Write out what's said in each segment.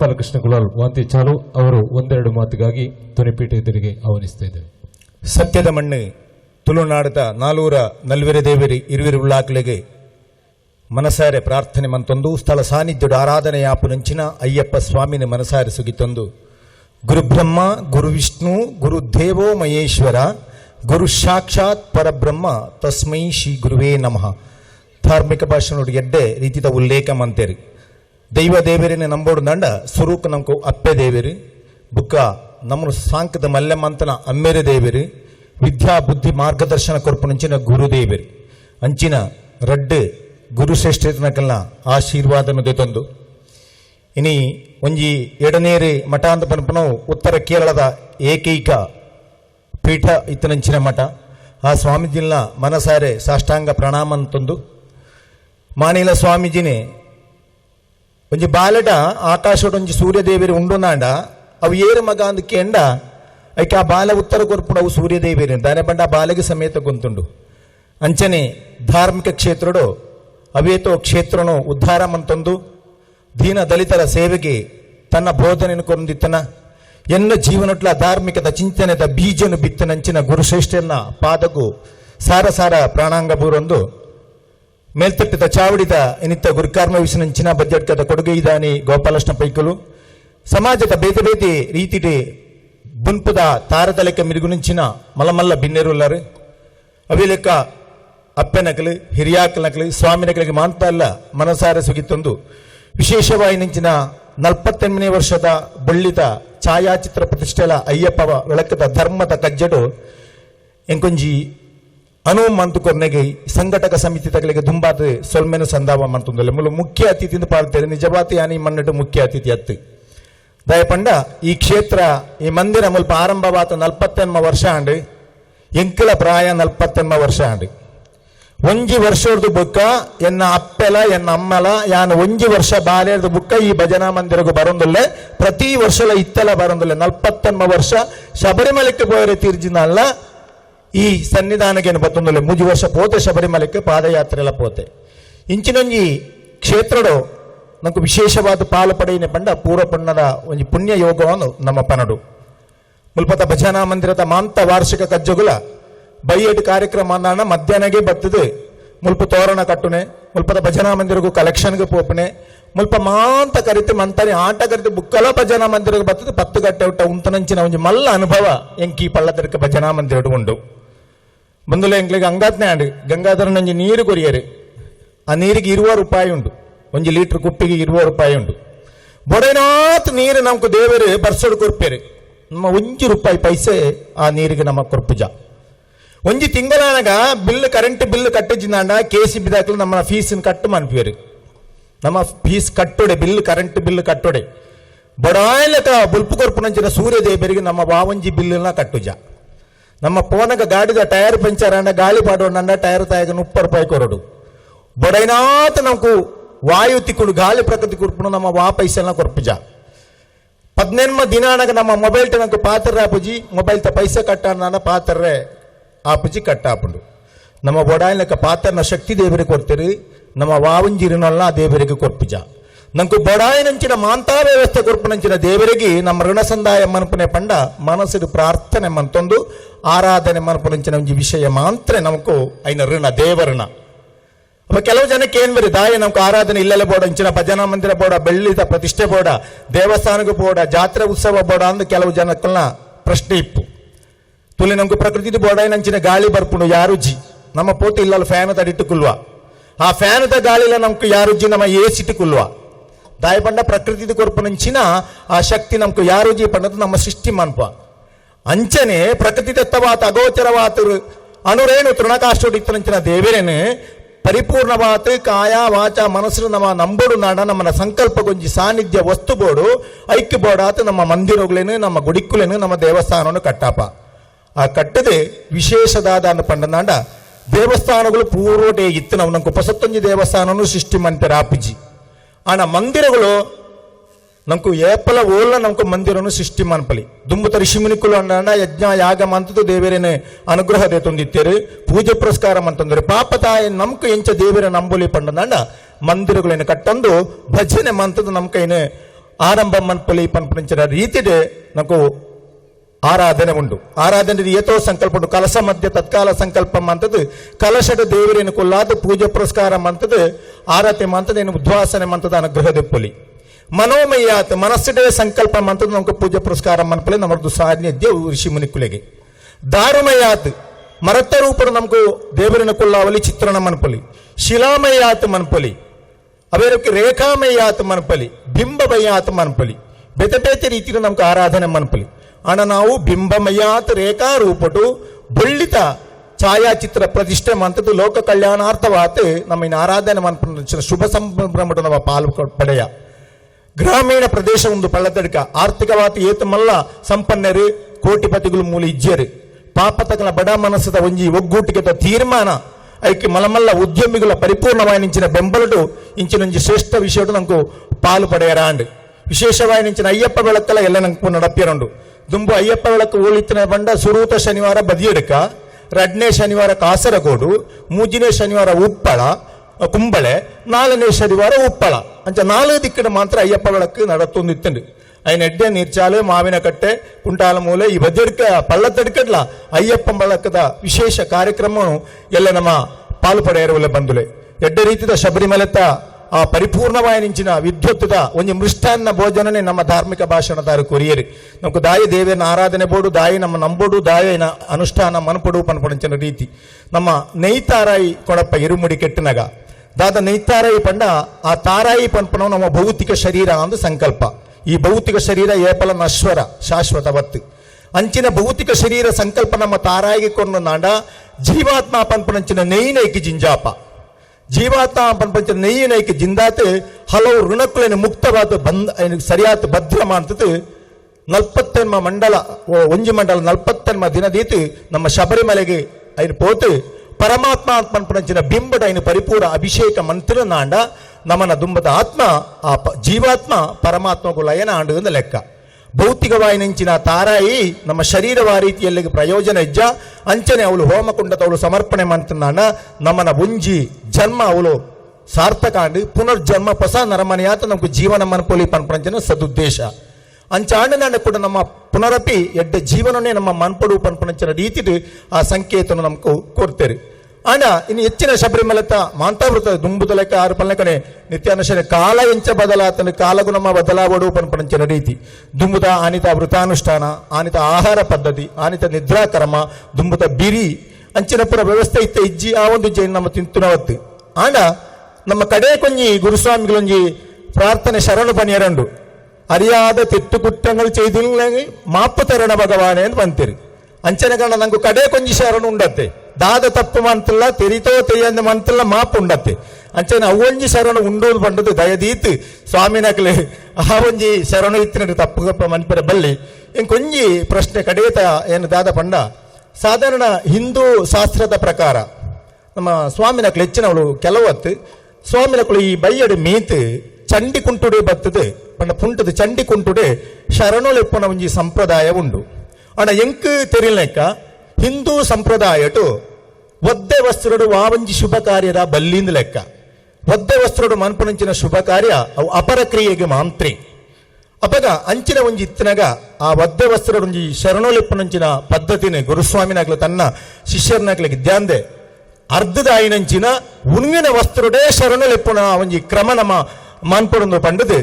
ಬಾಲಕೃಷ್ಣ ಗುಲಾಲ್ ವಾಂತಿ ಚಾಲು ಅವರು ಒಂದೆರಡು ಮಾತುಗಾಗಿ ಧ್ವನಿಪೀಠ ಎದುರಿಗೆ ಆಹ್ವಾನಿಸ್ತಾ ಇದ್ದೇವೆ ಸತ್ಯದ ಮಣ್ಣು, ತುಳುನಾಡದ ನಾಲೂರ ನಲ್ವೆರೆ ದೇವರಿ ಇರುವಿರು ಉಳ್ಳಾಕ್ಲೆಗೆ ಮನಸಾರೆ ಪ್ರಾರ್ಥನೆ ಮಂತೊಂದು, ಸ್ಥಳ ಸಾನ್ನಿಧ್ಯಡು ಆರಾಧನೆ ಯಾಪು ನಂಚಿನ ಅಯ್ಯಪ್ಪ ಸ್ವಾಮಿನ ಮನಸಾರೆ ಸುಗಿತೊಂದು. ಗುರುಬ್ರಹ್ಮ ಗುರು ವಿಷ್ಣು, ಗುರು ದೇವೋ ಮಹೇಶ್ವರ, ಗುರು ಸಾಕ್ಷಾತ್ ಪರಬ್ರಹ್ಮ, ತಸ್ಮೈ ಶ್ರೀ ಗುರುವೇ ನಮಃ. ಧಾರ್ಮಿಕ ಭಾಷಣೋಡು ಎಡ್ಡೆ ರೀತಿದ ಉಲ್ಲೇಖ ಮಂತೇರಿ. ದೈವ ದೇವರಿನ ನಂಬೋಡು ದಂಡ ಸ್ವರೂಪ ನಮ್ಕು ಅಪ್ಪೆ ದೇವರಿ. ಬುಕ್ಕ ನಮ್ಮ ಸಾಂಕದ ಮಲ್ಲೆಮಂತನ ಅಮ್ಮೇರೆ ದೇವರಿ. ವಿದ್ಯಾ, ಬುದ್ಧಿ, ಮಾರ್ಗದರ್ಶನ ಕೊರಪು ನಂಚಿನ ಗುರುದೇವರಿ ಅಂಚಿನ ರಡ್ಡು ಗುರುಶ್ರೇಷ್ಠನಕಲ್ನ ಆಶೀರ್ವಾದನು ದೆತೊಂದು. ಇನಿ ಒಂಜಿ ಎಡನೇರಿ ಮಠ ಅಂತ ಪನ್ಪನವು ಉತ್ತರ ಕೇರಳದ ಏಕೈಕ ಪೀಠ ಇತ್ತನಂಚಿನ ಮಠ. ಆ ಸ್ವಾಮೀಜಿನ ಮನಸಾರೆ ಸಾಷ್ಟಾಂಗ ಪ್ರಣಾಮ ಅಂತಂದು ಮಾನಿಲ ಸ್ವಾಮೀಜಿನೇ ಒಂಜಿ ಬಾಲಟ ಆಕಾಶಡ್ ಒಂಜಿ ಸೂರ್ಯದೇವಿರಿ ಉಂಡುನಾಂಡ ಅವು ಏರು ಮಗ ಅಂದ್ ಕೆಂಡ ಐಕೆ ಆ ಬಾಲ ಉತ್ತರ ಕೊರ್ಪುಡ ಅವು ಸೂರ್ಯದೇವಿರಿ ದಾನೆ ಬಂಡ ಆ ಬಾಲಗೆ ಸಮೇತ ಗೊಂತುಂಡು ಅಂಚನೆ ಧಾರ್ಮಿಕ ಕ್ಷೇತ್ರಡು ಅವೇತೋ ಕ್ಷೇತ್ರನು ಉದ್ಧಾರ ಮಂತೊಂದು ದೀನ ದಲಿತರ ಸೇವೆಗೆ ತನ್ನ ಬೋಧನೆಯನ್ನು ಕೊಂದಿತ್ತನ ಎನ್ನ ಜೀವನಟ್ಲ ಧಾರ್ಮಿಕದ ಚಿಂತನೆದ ಬೀಜನು ಬಿತ್ತನಂಚಿನ ಗುರುಶ್ರೇಷ್ಠನ ಪಾದಗೂ ಸಾರ ಸಾರ ಪ್ರಾಣಾಂಗ ಬೂರೊಂದು ಮೇಲ್ತಟ್ಟಿದ ಚಾವಡಿದ ಬಜೆಟ್ ಕದ ಕೊಡುಗೆ ಇದಾನಿ ಗೋಪಾಲಕೃಷ್ಣ ಪೈಕಲು. ಸಮಾಜದ ಬೇತೆ ಬೇತೆ ರೀತಿಡೆ ಬುನ್ಪುದ ತಾರತಲೆಕ ಮಿರುಗುನಿಂಚಿನ ಮಲಮಲ್ಲ ಬಿನ್ನೆರುಲ್ಲರು. ಅವಿ ಲೆಕ್ಕ ಅಪ್ಪೆನಕಲು ಹಿರಿಯಾಕಲನಕಲು ಸ್ವಾಮಿನಕಲಿಗೆ ಮಾಂತಲ್ಲ ಮನಸಾರೆ ಸುಗಿತ್ತೊಂದು ವಿಶೇಷವಾಗಿ ನಿಂಚಿನ ನಲ್ಪತ್ತೆಂಟನೇ ವರ್ಷದ ಬಳ್ಳಿತ ಛಾಯಾಚಿತ್ರ ಪ್ರತಿಷ್ಠೆಲ ಅಯ್ಯಪ್ಪವ ಬೆಳಕದ ಧರ್ಮದ ಕಜ್ಜಡು. ಎಂಕೊಂಜಿ ಅನು ಮಂತು ಕೊನೆಗೆ ಸಂಘಟಕ ಸಮಿತಿ ತಗಲಿಗೆ ದುಂಬಾದ ಸೊಲ್ಮೆನು ಸಂದಾವ ಮಂತುಂದಲ್ಲ ಮುಲು ಮುಖ್ಯ ಅತಿಥಿ ಪಾಲ್ತೇನೆ ನಿಜವಾತಿ ಯಾನಿ ಮನ್ನಟ್ಟು ಮುಖ್ಯ ಅತಿಥಿ ಅತ್ತು. ದಯಪಂಡ, ಈ ಕ್ಷೇತ್ರ, ಈ ಮಂದಿರ ಮುಲ್ಪ ಆರಂಭವಾದ ನಲ್ಪತ್ತೆನ್ಮ ವರ್ಷ ಅಂಡ್ ಎಂಕಲ ಪ್ರಾಯ ನಲ್ಪತ್ತೆನ್ಮ ವರ್ಷ ಅಂಡ್ ಒಂಜಿ ವರ್ಷದ ಬುಕ್ಕ, ಎನ್ನ ಅಪ್ಪೆಲ, ಎನ್ನ ಅಮ್ಮಲ, ಯಾನ ಒಂಜಿ ವರ್ಷ ಬಾಲ್ಯದ ಬುಕ್ಕ ಈ ಭಜನಾ ಮಂದಿರಗೂ ಬರೊಂದುಲ್ಲೆ. ಪ್ರತಿ ವರ್ಷಲ ಇತ್ತಲ ಬರೊಂದುಲ್ಲೆ. ನಲ್ಪತ್ತೆನ್ಮ ವರ್ಷ ಶಬರಿಮಲೆಗೆ ಪೋಯರೆ ತೀರ್ಜಿನಲ್ಲ. ಈ ಸನ್ನಿಧಾನಕ್ಕೆ ಬತ್ತೊಂದುಲ್ಲೆ ಮೂಜಿ ವರ್ಷ ಪೋತೆ ಶಬರಿಮಲೆಗೆ ಪಾದಯಾತ್ರೆ ಎಲ್ಲ ಪೋತೆ ಇಂಚಿನೊಂಜಿ ಕ್ಷೇತ್ರಡು ನಮಗೆ ವಿಶೇಷವಾದ ಪಾಲು ಪಡೆಯಿನ ಪಂಡ ಪೂರ್ವ ಪಣ್ಣದ ಒಂಜಿ ಪುಣ್ಯ ಯೋಗವನ್ನು ನಮ್ಮ ಪನಡು. ಮುಲ್ಪತ ಭಜನಾ ಮಂದಿರದ ಮಾಂತ ವಾರ್ಷಿಕ ಕಜ್ಜಗುಲ ಬೈಯೇಟ್ ಕಾರ್ಯಕ್ರಮ ಅಂದಾಣ ಮಧ್ಯಾಹ್ನಗೆ ಬತ್ತದೆ, ಮುಲ್ಪ ತೋರಣ ಕಟ್ಟುನೆ, ಮುಲ್ಪದ ಭಜನಾ ಮಂದಿರಗೂ ಕಲೆಕ್ಷನ್ಗೆ ಪೋಪನೆ, ಮುಲ್ಪ ಮಾಂತ ಕರಿತು ಮಂತಾನೆ, ಆಟ ಕರಿತು ಬುಕ್ಕಲ ಭಜನಾ ಮಂದಿರಕ್ಕೆ ಬತ್ತದೆ, ಪತ್ತು ಗಟ್ಟೆ ಉಂಟ ಉಂತನಂಚಿನ ಒಂದು ಮಲ್ಲ ಅನುಭವ ಎಂಕಿ ಪಳ್ಳದರಕ್ಕೆ ಭಜನಾ ಮಂದಿರ ಉಂಡು. ಎಂಕ್ಲಿಗೆ ಅಂಗಾತ್ನೆ ಆಡು ಗಂಗಾಧರನೊಂಜಿ ನೀರು ಕೊರಿಯರೆ. ಆ ನೀರಿಗೆ ಇರುವ ರೂಪಾಯಿ ಉಂಟು. ಒಂಜಿ ಲೀಟರ್ ಕುಪ್ಪಿಗೆ ಇರುವ ರೂಪಾಯಿ ಉಂಟು. ಬೊಡೆನಾತ್ ನೀರು ನಮ್ಗೆ ದೇವರು ಬರ್ಸೋಡು ಕೊರ್ಪೇರು. ನಮ್ಮ ಒಂಜಿ ರೂಪಾಯಿ ಪೈಸೆ ಆ ನೀರಿಗೆ ನಮ್ಮ ಕೊರ್ಪುಜ. ಒಂಜಿ ತಿಂಗಳಾನಾಗ ಬಿಲ್ ಕರೆಂಟ್ ಬಿಲ್ ಕಟ್ಟಿಜಿಂದಾಂಡ ಕೆ ಸಿ ಬಿದಾಕಲು ನಮ್ಮ ಫೀಸನ್ನು ಕಟ್ಟು ಮನ್ಪೇರು ನಮ್ಮ ಫೀಸ್ ಕಟ್ಟೊಡೆ, ಬಿಲ್ ಕರೆಂಟ್ ಬಿಲ್ ಕಟ್ಟೊಡೆ. ಬಡಾಯ್ಲಕ ಬುಲ್ಪು ಕೊರ್ಪುನಂಚಿನ ಸೂರ್ಯ ದೇವರಿಗೆ ನಮ್ಮ ಬಾವಂಜಿ ಬಿಲ್ಲನ್ನ ಕಟ್ಟುಜ. ನಮ್ಮ ಪೋನಗ ಗಾಡಿದ ಟೈರ್ ಪಂಚರ್ ಅಂಡ ಗಾಳಿ ಪಾಡೋಣ ಟೈರ್ ತಾಯಿಗೆ ಮುಪ್ಪ ರೂಪಾಯಿ ಕೊರಡು. ಬಡೈನಾತ ನಮಕು ವಾಯು ತಿಕ್ಕುಡು, ಗಾಳಿ ಪ್ರಕೃತಿ ಕೊರ್ಪುಣ ನಮ್ಮ ವಾ ಪೈಸೆಲ್ಲ ಕೊರ್ಪಿಜ. ಪದ್ನೆನ್ಮ ದಿನಾನಗ ನಮ್ಮ ಮೊಬೈಲ್ ಟನಕು ಪಾತ್ರ ಆಪುಜಿ, ಮೊಬೈಲ್ ತ ಪೈಸೆ ಕಟ್ಟ ಪಾತ್ರರೆ ಆಪುಜಿ ಕಟ್ಟಾಪುಂಡು. ನಮ್ಮ ಬೊಡಾಯ್ಲಕ ಪಾತ್ರನ ಶಕ್ತಿ ದೇವರಿಗೆ ಕೊಡ್ತೀರಿ, ನಮ್ಮ ವಾವಂಜಿರಿನಲ್ಲ ದೇವರಿಗೆ ಕೊರ್ಪುಜ. ನಂಕು ಬೊಡಾಯಿನಂಚಿನ ಮಾಂತಾ ವ್ಯವಸ್ಥೆ ಕೊರ್ಪುನಂಚಿನ ದೇವರಿಗೆ ನಮ್ಮ ಋಣ ಸಂದಾಯ ಮನಪನೆ ಪಂಡ ಮನಸ್ಸಿಗೆ ಪ್ರಾರ್ಥನೆ ಮಂತೊಂದು ಆರಾಧನೆ ಮನಪುನಂಚಿನ ಒಂಜಿ ವಿಷಯ ಮಾತ್ರ ನಮಕು ಐನ ಋಣ ದೇವಋಣ ಅಪ್ಪ ಕೆಲವು ಜನಕ್ಕೆ ಏನ್ ಬರೀ ದಾಯ ನಮ್ಗೆ ಆರಾಧನೆ ಇಲ್ಲೆಲ್ಲ ಬೋಡ ಇಂಚಿನ ಭಜನಾ ಮಂದಿರ ಬೋಡ ಬೆಳ್ಳಿದ ಪ್ರತಿಷ್ಠೆ ಬೋಡ ದೇವಸ್ಥಾನಕ್ಕೆ ಬೋಡ ಜಾತ್ರೆ ಉತ್ಸವ ಬೋಡ ಅಂದ್ ಕೆಲವು ಜನಕ್ಕಲ್ನ ಪ್ರಶ್ನೆ ಇಪ್ಪು ತುಲಿ ನಮ್ಗೆ ಪ್ರಕೃತಿ ಬೋಡ ನಂಚಿನ ಗಾಳಿ ಬರ್ಪುಂಡು ಯಾರು ಜಿ ನಮ್ಮ ಪೋಟಿ ಇಲ್ಲಲ್ಲ ಫ್ಯಾನ್ ತಡಿಟ್ಟುಕುಲ್ವಾ ಆ ಫ್ಯಾನ್ ದ ಗಾಳಿಲ ನಮ್ಗೆ ಯಾರು ಜಿ ನಮ್ಮ ಎ ಪಂಡ ಪ್ರಕೃತಿ ಕೊರ್ಪು ನಂಚಿನ ಆ ಶಕ್ತಿ ನಮ್ಗೆ ಯಾರು ಪಂಡದ ನಮ್ಮ ಸೃಷ್ಟಿ ಮನ್ಪ. ಅಂಚನೆ ಪ್ರಕೃತಿ ದತ್ತವಾತ, ಅಗೋಚರವಾತ, ಅನುರೇಣು ತೃಣಕಾಷ್ಟೋಡಿತ್ತನಂಚಿನ ದೇವರೇನು? ಪರಿಪೂರ್ಣವಾತ, ಕಾಯ, ವಾಚ, ಮನಸ್ಸು ನಮ್ಮ ನಂಬೋಡು ನಾಡ ನಮ್ಮನ ಸಂಕಲ್ಪ ಗೊಂಜಿ ಸಾನ್ನಿಧ್ಯ ವಸ್ತು ಬೋಡು ಐಕ್ಯ ಬೋಡಾತ ನಮ್ಮ ಮಂದಿರಗಳೇನು, ನಮ್ಮ ಗುಡಿಕ್ಕುಲೇನು ನಮ್ಮ ದೇವಸ್ಥಾನವನ್ನು ಕಟ್ಟಾಪ ಆ ಕಟ್ಟದೆ ವಿಶೇಷದಾದ ಅನ್ನು ದೇವಸ್ಥಾನಗಳು ಪೂರ್ವಟೇ ಇತ್ತು. ನಾವು ನಂಗೆ ದೇವಸ್ಥಾನನು ಸೃಷ್ಟಿ ಮಂತೆ ಆಪಿಜಿ ಆನ ಮಂದಿರಗಳು ನಮ್ಕು ಏಪಲ ಓಲ್ಲ ನಮ್ಕು ಮಂದಿರನು ಸೃಷ್ಟಿ ಮನ್ಪಲಿ. ದುಂಬುತ ಋಷಿಮುನಿಕುಲು ಅಂಡ ಯಜ್ಞ ಯಾಗ ಮಂತದು ದೇವರೇನೆ ಅನುಗ್ರಹ ದೇತೊಂದಿತ್ತೇರು ಪೂಜೆ ಪುರಸ್ಕಾರ ಮಂತಂದ್ರೆ ಪಾಪ ತಾಯಿ ನಮ್ಕು ಎಂಚ ದೇವರ ನಂಬುಲಿ ಪಂಡಂಡ ಮಂದಿರಗಳೇನು ಕಟ್ಟಂದು ಭಜನೆ ಮಂತದು ನಮ್ಕೈನೆ ಆರಂಭ ಮನ್ಪಲಿ ಪನ್ಪನಿಂచిన ರೀತಿಡೆ ನಮಕು ಆರಾಧನೆ ಉಂಡು ಆರಾಧನೆ ಏತೋ ಸಂಕಲ್ಪ ಉಂಟು. ಕಲಸ ಮಧ್ಯ ತತ್ಕಾಲ ಸಂಕಲ್ಪ ಅಂತದ್ದು, ಕಲಶದ ದೇವರೇನು ಕೊಲ್ಲಾದ, ಪೂಜೆ ಪುರಸ್ಕಾರ ಅಂತದ್ದು, ಆರತಿ ಮಂತದ ಏನು ಉದ್ವಾಸನೆ ಮಂತದ ಅನುಗ್ರಹ ದೆಪ್ಪಲಿ. ಮನೋಮಯ್ಯಾತ್ ಮನಸ್ಸಿಡೇ ಸಂಕಲ್ಪ ಅಂತದ್ದು ನಮ್ಗೆ ಪೂಜೆ ಪುರಸ್ಕಾರ ಮನಪಲೆ ನಮ್ಮದು ಸಾನ್ನಿಧ್ಯ ಋಷಿ ಮುನಿಕುಲೆಗೆ ದಾರುಮಯಾತ್, ಮರತ್ತ ರೂಪರು ನಮಗೂ ದೇವರಿನ ಕೊಲ್ಲಾವಲಿ ಚಿತ್ರಣ ಮನಪಲಿ. ಶಿಲಾಮಯಾತ್ ಮನಪಲಿ. ಅವೇರಕ್ಕೆ ರೇಖಾಮಯಾತ್ ಮನ್ಪಲಿ. ಬಿಂಬಮಯಾತ್ ಮನ್ಪಲಿ. ಬೇತೆ ಬೇತೆ ರೀತಿಯಲ್ಲಿ ನಮ್ಗೆ ಆರಾಧನೆ ಮನ್ಪಲಿ. ಅಣ್ಣ ನಾವು ಬಿಂಬಮಯಾತ್ ರೇಖಾ ರೂಪಟು ಬೊಳ್ಳಿತ ಛಾಯಾಚಿತ್ರ ಪ್ರತಿಷ್ಠೆ ಮಂತದ್ದು ಲೋಕ ಕಲ್ಯಾಣಾರ್ಥವಾತ್ ನಮ್ಮ ಇನ್ನು ಆರಾಧನೆ ಮನ್ಪನ ಶುಭ ಸಂಭ್ರಮಟ ನಮ್ಮ ಪಾಲು ಪಡೆಯ ಗ್ರಾಮೀಣ ಪ್ರದೇಶ ಒಂದು ಪಳ್ಳದಡ್ಕ ಆರ್ಥಿಕವಾತಿ ಏತ ಮಲ್ಲ ಸಂಪನ್ನರು ಕೋಟಿಪತಿಗಳು ಮೂಲ ಇಜ್ಜರು ಪಾಪತಗಳ ಬಡ ಮನಸ್ಸದ ಒಂಜಿ ಒಗ್ಗೂಟಿಗೆ ತೀರ್ಮಾನ ಐಕೆ ಮಲಮಲ್ಲ ಉದ್ಯಮಿಗಳ ಪರಿಪೂರ್ಣವಾಯಿನಿಂಚಿನ ಬೆಂಬಲಡು ಇಂಚಿನೊಂಜಿ ಶ್ರೇಷ್ಠ ವಿಷಯಡು ನಂಕು ಪಾಲು ಪಡೆಯರಾಂಡ್ ವಿಶೇಷವಾಯಿನಿಂಚಿನ ಅಯ್ಯಪ್ಪ ಬೆಳಕಲ್ಲ ಎಲ್ಲ ನಂಗೆ ನಡಪ್ಪಿರಂಡು ದುಂಬು ಅಯ್ಯಪ್ಪ ಬೆಳಕು ಊಳಿತ್ತಿನ ಬಂಡ ಸುರೂತ ಶನಿವಾರ ಬದಿಯಡ್ಕ ರಡ್ನೇ ಶನಿವಾರ ಕಾಸರಗೋಡು ಮೂಜಿನೇ ಶನಿವಾರ ಉಪ್ಪಳ ಕುಂಬಳೆ ನಾಲ್ಕನೇ ಶನಿವಾರ ಉಪ್ಪಳ ಅಂಚ ನಾಲ್ಕು ದಿಕ್ಕಿನ ಮಾತ್ರ ಅಯ್ಯಪ್ಪ ಬೆಳಕು ನಡತ್ತೊಂದಿತ್ತಂಡು ఆయన ఎడ్డే నీర్చాలు మావిన కట్టೆ ಕುಂಟಾಲ ಮೂಲೆ ಈ ಬದಿಡ್ಕ ಪಳ್ಳತ್ತಡ್ಕಡ್ಲ ಅಯ್ಯಪ್ಪ ಬೆಳಕದ ವಿಶೇಷ ಕಾರ್ಯಕ್ರಮ ಎಲ್ಲ ನಮ್ಮ ಪಾಲು ಪಡೆಯರುವಲ್ಲ ಬಂದುಲೆ ಎಡ್ಡೆ ರೀತಿದ ಶಬರಿಮಲೆತ್ತ ಆ ಪರಿಪೂರ್ಣವಾಯಿನಿಂಚಿನ ವಿದ್ಯುತ್ತದ ಒಂದು ಮೃಷ್ಟಾನ್ನ ಭೋಜನನೇ ನಮ್ಮ ಧಾರ್ಮಿಕ ಭಾಷಣದಾರು ಕೊರಿಯರಿ. ನಮ್ಗೆ ದಾಯಿ ದೇವಿಯನ್ನು ಆರಾಧನೆ ಬೋಡು, ದಾಯಿ ನಮ್ಮ ನಂಬೋಡು ದಾಯಿನ ಅನುಷ್ಠಾನ ಮನಪಡು ಪನ್ಪಡಿಂಚಿನ ರೀತಿ. ನಮ್ಮ ನೈತಾರಾಯಿ ಕೊಡಪ್ಪ ಇರುಮುಡಿ ಕೆಟ್ಟನಗ. ದಾದ ನೈತಾರಾಯಿ ಪಂಡ ಆ ತಾರಾಯಿ ಪನ್ಪನ ನಮ್ಮ ಭೌತಿಕ ಶರೀರ ಅಂದು ಸಂಕಲ್ಪ. ಈ ಭೌತಿಕ ಶರೀರ ಏಪಲ ನಶ್ವರ, ಶಾಶ್ವತ ವತ್ತು. ಅಂಚಿನ ಭೌತಿಕ ಶರೀರ ಸಂಕಲ್ಪ ನಮ್ಮ ತಾರಾಯಿಗೆ ಕೊಂಡು ನಾಂಡ, ಜೀವಾತ್ಮ ಪನ್ಪನಂಚಿನ ನೈನೈಕಿ ಜಿಂಜಾಪ. ಜೀವಾತ್ಮ ಪನ್ಪಂಚಿನ ನೈನೈಕಿ ಜಿಂದಾತ್ ಹಲವು ಋಣಕ್ಕುಲೇನು ಮುಕ್ತವಾದ ಬಂದ ఆయనకు ಸರಿಯಾದ ಭದ್ರ ಮಾಡ್ತದೆ ನಲ್ಪತ್ತೆನ್ಮ ಮಂಡಲ ಓ ಒಂಜಿ ಮಂಡಲ ನಲ್ಪತ್ತೆನ್ಮ ದಿನದೀತು ನಮ್ಮ ಶಬರಿಮಲೆಗೆ ఆయన పోతే పరమాత్మ పనిచిన బింబడు ఆయన పరిపూర్ణ అభిషేక మంత్రులు నాండ నమన దుంబద ఆత్మ ఆ ప- జీవాత్మ పరమాత్మకు లయన ఆండు లెక్క ಭೌತಿಕವಾಯಿನಿಂಚಿನ ತಾರಾಯಿ ನಮ್ಮ ಶರೀರವ ರೀತಿಯಲ್ಲಿ ಪ್ರಯೋಜನ ಇಜ್ಜ. ಅಂಚನೆ ಅವಳು ಹೋಮಕುಂಡದ ಅವಳು ಸಮರ್ಪಣೆ ಮಾಡ್ತಾನ ನಮ್ಮನ ಒಂಜಿ ಜನ್ಮ ಅವಳು ಸಾರ್ಥಕ ಆಂಡು ಪುನರ್ಜನ್ಮ ಹೊಸ ನರಮನೆಯಾತ ನಮಗೆ ಜೀವನ ಮನಪೋಲಿ ಪನ್ಪಂಚನ ಸದುದ್ದೇಶ. ಅಂಚಾಂಡನಾಂಡ ಕೂಡ ನಮ್ಮ ಪುನರಪಿ ಎಡ್ಡ ಜೀವನನೇ ನಮ್ಮ ಮನ್ಪಡು ಪನ್ಪಂಚನ ರೀತಿ ಆ ಸಂಕೇತನ ನಮಗೂ ಕೋರ್ತೇವೆ ಆಂಡ ಇನ್ನು ಹೆಚ್ಚಿನ ಶಬರಿಮಲತ ಮಾಂತಾವೃತ ದುಂಬುದ ಲೆಕ್ಕ ಆರು ಪಲ್ಲೆಕನೆ ನಿತ್ಯಾನುಶನ ಕಾಲ ಎಂಚ ಬದಲಾತನ ಕಾಲಗು ನಮ್ಮ ಬದಲಾವಡು ಪನ್ಪಂಚನ ರೀತಿ ದುಂಬುದ ಆನಿತ ವೃತಾನುಷ್ಠಾನ ಆನಿತ ಆಹಾರ ಪದ್ಧತಿ ಆನಿತ ನಿದ್ರಾಕ್ರಮ ದುಂಬುದ ಬಿರಿ ಅಂಚಿನ ಪುರ ವ್ಯವಸ್ಥೆ ಇತ್ತ ಇಜ್ಜಿ ಆ ಒಂದು ಜೈನ್ ನಮ್ಮ ತಿಂತುನವತ್ತು ಆಂಡ ನಮ್ಮ ಕಡೆ ಕೊಂಜಿ ಗುರುಸ್ವಾಮಿಗಳೊಂಜಿ ಪ್ರಾರ್ಥನೆ ಶರಣು ಪನಿಯರಂಡು ಅರಿಯಾದ ತೆತ್ತು ಕುಟ್ಟಗಳು ചെയ്തില്ലെങ്കിൽ ಮಾಪ್ಪು ತರಣ ಭಗವಾನೆ ಅಂತ ಬಂತೀರಿ ಅಂಚನೆ ಕಾರಣ ನಂಗೆ ಕಡೆ ಕೊಂಜಿ ದಾದ ತಪ್ಪು ಮಂತಲ್ಲ ತೆರಿತೋ మాపు ಮಂತಲ್ಲ ಮಾಪು ಉಂಡತ್ತೆ ಅಂಚನೆ ಅವೊಂಜಿ ಶರಣ దయదీత్ స్వామి ಸ್ವಾಮಿನಕ್ಲೆ ಆ ಒಂಜಿ ಶರಣ ಇತ್ತಿನ ತಪ್ಪುಗಪ್ಪ ಗಪ್ಪ ಮನ್ಪರೆ ಬಲ್ಲಿ. ಇಂಕ್ ಒಂಜಿ ಪ್ರಶ್ನೆ ಕಡೇತ ಏನು ದಾದ ಪಂಡ. ಸಾಧಾರಣ ಹಿಂದೂ ಶಾಸ್ತ್ರದ ಪ್ರಕಾರ, ನಮ್ಮ ಸ್ವಾಮಿನಕ್ಲು ಹೆಚ್ಚಿನವಳು ಕೆಲವತ್ತು. ಸ್ವಾಮಿನಕ್ಳು ಈ ಬೈಯಡು ಮೀತ್ ಚಂಡಿ ಕುಂಟುಡೆ ಬತ್ತದು. ಪಂಡ ಪುಂಟದು ಚಂಡಿ ಕುಂಟುಡೆ ಶರಣುಲೆಪ್ಪನ ಒಂಜಿ ಸಂಪ್ರದಾಯ ಉಂಡು. ಅಣ್ಣ ಎಂಕ್ ತೆರಿಲೆಕ್ಕ ಹಿಂದೂ ಸಂಪ್ರದಾಯಟು ಒದ್ದೆ ವಸ್ತ್ರಡು ವಾವಂಜಿ ಶುಭ ಕಾರ್ಯದ ಬಲ್ಲಿಂದ ಲೆಕ್ಕ. ಒದ್ದೆ ವಸ್ತ್ರಡು ಮನ್ಪುನಂಚಿನ ಶುಭ ಕಾರ್ಯ ಅವು ಅಪರ ಕ್ರಿಯೆಗೆ ಮಾಂತ್ರಿ. ಅಪಗ ಅಂಚಿನ ಒಂಜಿ ಇತ್ತಿನಗ ಆ ಒದ್ದೆ ವಸ್ತ್ರ ಒಂಜಿ ಶರಣೋಲಿಪ್ಪನಂಚಿನ ಪದ್ಧತಿನೇ ಗುರುಸ್ವಾಮಿನಾಗ್ಲು ತನ್ನ ಶಿಷ್ಯರ್ನಾಗ್ಲಿಗೆ ಇದ್ಯಾಂದೆ ಅರ್ಧದ ಆಯ್ನಂಚಿನ ಉಣ್ಣಿನ ವಸ್ತ್ರಡೇ ಶರಣೊಲಿಪ್ಪನ ಒಂಜಿ ಕ್ರಮ ನಮ್ಮ ಮಾನ್ಪಡೊಂದು ಪಂಡದು.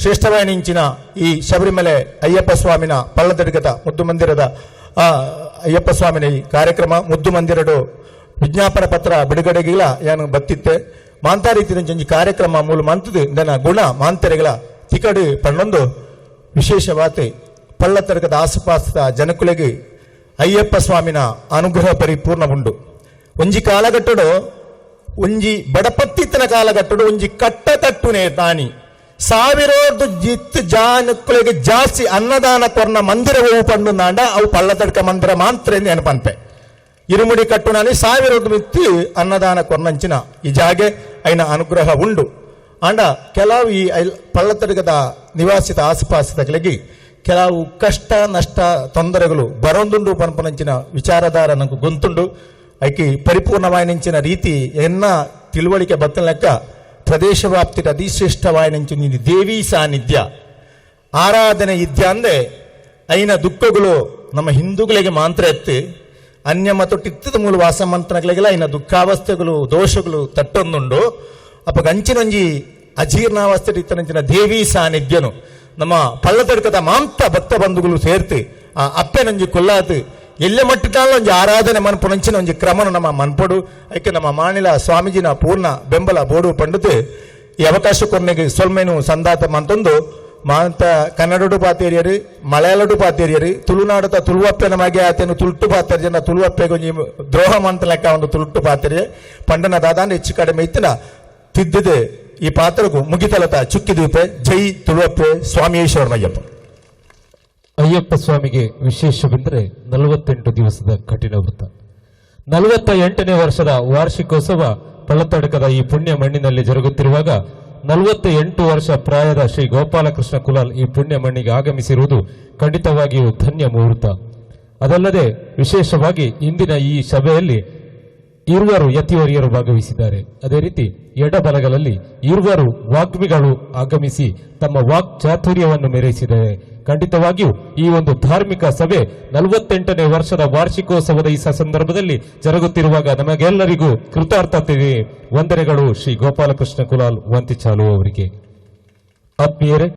ಶ್ರೇಷ್ಠವಾಯಿನಿಂಚಿನ ಈ ಶಬರಿಮಲೆ ಅಯ್ಯಪ್ಪ ಸ್ವಾಮಿನ ಪಳ್ಳದಡ್ಗದ ಮುದ್ದು ಮಂದಿರದ ಅಯ್ಯಪ್ಪ ಸ್ವಾಮಿನ ಈ ಕಾರ್ಯಕ್ರಮ, ಮುದ್ದು ಮಂದಿರಡು ವಿಜ್ಞಾಪನ ಪತ್ರ ಬಿಡುಗಡೆಗಿಲ್ಲ ಏನು ಬತ್ತಿತ್ತೆ ಮಾಂತಾ ರೀತಿಯ ಒಂಜಿ ಕಾರ್ಯಕ್ರಮ ಮೂಲ ಮಂತದು ನನ್ನ ಗುಣ ಮಾಂತರೆಗಳ ತಿಕಡು ಪಣ್ಣೊಂದು ವಿಶೇಷವಾತೆ ಪಳ್ಳತರ್ಗದ ಆಸುಪಾಸದ ಜನಕುಲೆಗೆ ಅಯ್ಯಪ್ಪ ಸ್ವಾಮಿನ ಅನುಗ್ರಹ ಪರಿಪೂರ್ಣ ಉಂಡು ಒಂಜಿ ಕಾಲಘಟ್ಟಡು, ಒಂಜಿ ಬಡಪತ್ತಿತ್ತನ ಕಾಲಘಟ್ಟಡು, ಒಂಜಿ ಕಟ್ಟತಟ್ಟುನೆ ತಾನಿ ಸಾವಿರೋರ್ದು ಜಿತ್ ಜಾನಕ್ಕಳಿಗೆ ಜಾಸ್ತಿ ಅನ್ನದಾನ ಕೊರ್ನ ಮಂದಿರವು ಪಂಡು ನಾಂಡ, ಅವು ಪಳ್ಳತಡ್ಕ ಮಂದಿರ ಮಾತ್ರ ನೆನಪಂತೆ. ಇರುಮುಡಿ ಕಟ್ಟುನಲ್ಲಿ ಸಾವಿರದ ಮಿತ್ತಿ ಅನ್ನದಾನ ಕೊರ್ನಂಚಿನ ಈ ಜಾಗೆ ಐನ ಅನುಗ್ರಹ ಉಂಡು. ಆಂಡ ಕೆಲವು ಈ ಪಳ್ಳತಡ್ಕದ ನಿವಾಸಿತ ಆಸುಪಾಸಿತಗಳಿಗೆ ಕೆಲವು ಕಷ್ಟ, ನಷ್ಟ, ತೊಂದರೆಗಳು ಬರೊಂದುಂಡು ಪನ್ಪನಂಚಿನ ವಿಚಾರಧಾರ ನನಗೆ ಗೊಂತುಂಡು. ಐಕಿ ಪರಿಪೂರ್ಣವಾಯಿನಿಂಚಿನ ರೀತಿ ಎನ್ನ ತಿಳುವಳಿಕೆ ಬತ್ತಲೆಕ್ಕ ಪ್ರದೇಶ ವ್ಯಾಪ್ತಿಗೆ ಅಧಿಶ್ರೇಷ್ಠವಾಯಿನಿಂಚಿನ ಈ ದೇವಿ ಸಾನ್ನಿಧ್ಯ. ಆರಾಧನೆ ಇದ್ಯ ಅಂದೆ ಐನ ದುಃಖಗಳು ನಮ್ಮ ಹಿಂದೂಗಳಿಗೆ ಮಾತ್ರ ಎತ್ತು, ಅನ್ಯ ಮತ್ತು ಟಿತ್ತದ ಮೂಲ ವಾಸ ಮಂತ್ರಗಳಿಗೆಲ್ಲ ಐನ ದುಃಖಾವಸ್ಥೆಗಳು, ದೋಷಗಳು ತಟ್ಟೊಂದುಂಡು. ಅಪ್ಪ ಗಂಚಿನೊಂಜಿ ಅಜೀರ್ಣಾವಸ್ಥೆ ಇತ್ತನಂಚಿನ ದೇವಿ ಸಾನ್ನಿಧ್ಯನು. ನಮ್ಮ ಪಳ್ಳದಡ್ಕದ ಮಾಂತ ಭಕ್ತ ಬಂಧುಗಳು ಸೇರ್ತು, ಆ ಅಪ್ಪೆನಂಜಿ ಕೊಲ್ಲಾತು ಎಲ್ಲ ಮಟ್ಟಿನ ಒಂಜಿ ಆರಾಧನೆ ಮನ್ಪುನಂಚಿನ ಒಂಜಿ ಕ್ರಮನ ನಮ್ಮ ಮನ್ಪಡು ಐಕೆ ನಮ್ಮ ಮಾನಿಲ ಸ್ವಾಮೀಜಿನ ಪೂರ್ಣ ಬೆಂಬಲ ಬೋಡು ಪಂಡತೆ ಈ ಅವಕಾಶ ಕೊನೆಗೆ ಸ್ವಲ್ಮೇನು ಸಂದಾತ ಮಂತೊಂದು ಮಾಂತ ಕನ್ನಡಡು ಪಾತೇರಿಯರಿ ಮಲಯಾಳಡು ಪಾತೇರಿಯರಿ ತುಳುನಾಡದ ತುಳುವಪ್ಪೆನ ಮಗೆ ಆತನು ತುಳುಟು ಪಾತೇರಿ ಜನ ತುಳುವಪ್ಪೆಗೆ ಒಂಜಿ ದ್ರೋಹ ಮಂತ ಲೆಕ್ಕ ಒಂದು ತುಳುಟು ಪಾತೇರಿ ಪಂಡನ ದಾದಾನ ಹೆಚ್ಚು ಕಡಿಮೆ ಇತ್ತಿನ ತಿದ್ದಿದೆ ಈ ಪಾತ್ರಗೂ ಮುಗಿತಲತ ಚುಕ್ಕಿದೀಪೆ ಜೈ ತುಳುವಪ್ಪೆ ಸ್ವಾಮಿಯೇಶ್ವರನಯ್ಯಪ್ಪ ಅಯ್ಯಪ್ಪ ಸ್ವಾಮಿಗೆ ವಿಶೇಷವೆಂದರೆ ನಲವತ್ತೆಂಟು ದಿವಸದ ಕಠಿಣ ವೃತ್ತ ನಲವತ್ತ ಎಂಟನೇ ವರ್ಷದ ವಾರ್ಷಿಕೋತ್ಸವ ಪಳ್ಳತಡಕದ ಈ ಪುಣ್ಯ ಮಣ್ಣಿನಲ್ಲಿ ಜರುಗುತ್ತಿರುವಾಗ ನಲವತ್ತ ಎಂಟು ವರ್ಷ ಪ್ರಾಯದ ಶ್ರೀ ಗೋಪಾಲಕೃಷ್ಣ ಕುಲಾಲ್ ಈ ಪುಣ್ಯ ಮಣ್ಣಿಗೆ ಆಗಮಿಸಿರುವುದು ಖಂಡಿತವಾಗಿಯೂ ಧನ್ಯ ಮುಹೂರ್ತ. ಅದಲ್ಲದೆ ವಿಶೇಷವಾಗಿ ಇಂದಿನ ಈ ಸಭೆಯಲ್ಲಿ ಇರುವರು ಯತಿವರಿಯರು ಭಾಗವಹಿಸಿದ್ದಾರೆ. ಅದೇ ರೀತಿ ಎಡಬಲಗಳಲ್ಲಿ ಇರುವರು ವಾಗ್ಮಿಗಳು ಆಗಮಿಸಿ ತಮ್ಮ ವಾಕ್ ಚಾತುರ್ಯವನ್ನು ಮೆರೆಸಿದ್ದಾರೆ ಖಂಡಿತವಾಗಿಯೂ ಈ ಒಂದು ಧಾರ್ಮಿಕ ಸಭೆ ನಲವತ್ತೆಂಟನೇ ವರ್ಷದ ವಾರ್ಷಿಕೋತ್ಸವದ ಈ ಸಂದರ್ಭದಲ್ಲಿ ಜರುಗುತ್ತಿರುವಾಗ ನಮಗೆಲ್ಲರಿಗೂ ಕೃತಾರ್ಥತೆ ವಂದನೆಗಳು ಶ್ರೀ ಗೋಪಾಲಕೃಷ್ಣ ಕುಲಾಲ್ ವಂತಿಚಾಲು ಅವರಿಗೆ. ಆತ್ಮೀಯರೇ